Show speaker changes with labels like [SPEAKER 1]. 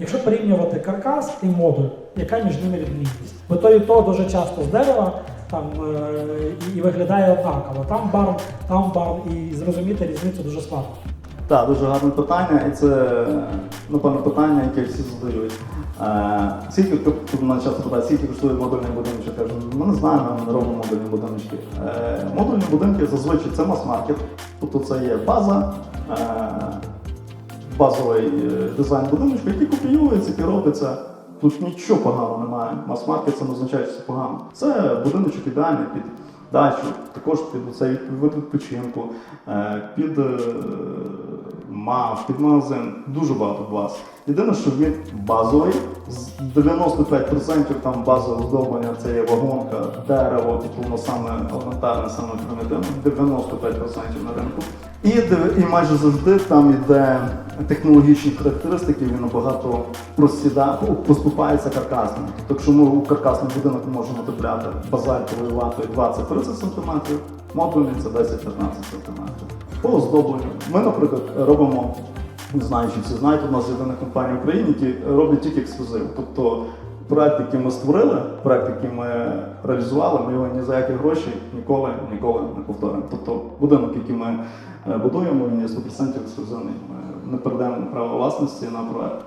[SPEAKER 1] Якщо порівнювати каркас і модуль, яка між ними відмінність? Бо то і то дуже часто з дерева там е, і, і виглядає однаково. Там барн, там барн, і зрозуміти різницю дуже складно.
[SPEAKER 2] Так, дуже гарне питання, і це напевно питання, яке всі задають. Е, Скільки мене часто питають, скільки коштує модульний будинок? Я кажу, ми не знаємо, ми не робимо модульні будиночки. Е, Модульні будинки зазвичай це мас-маркет, тобто це є база, базовий е, дизайн будиночку, який копіюється, який робиться. Тут нічого поганого немає. Мас-маркет це не означає, що це погано. Це будиночок ідеальний під дачу, також під цей відпочинку, е, під е, мав, під магазин. Дуже багато баз. Єдине, що він базовий, з 95% там базове оздоблення це є вагонка, дерево, типу воно саме елементарне, саме примітивне, 95% на ринку. І, і майже завжди там іде технологічні характеристики, він набагато просіда, ну, поступається каркасним. Тобто, якщо ми у каркасний будинок можемо добляти базальтовою ватою 20-30 см, модульний це 10-15 см. По оздобленню. Ми, наприклад, робимо, не знаю, чи всі знають, у нас єдина компанія в Україні, які роблять тільки ексклюзив. Тобто проект, який ми створили, проект, який ми реалізували, ми його ні за які гроші ніколи ніколи не повторимо. Тобто будинок, який ми е, будуємо, він є 100% ексклюзивний. Ми не передаємо право власності на проект.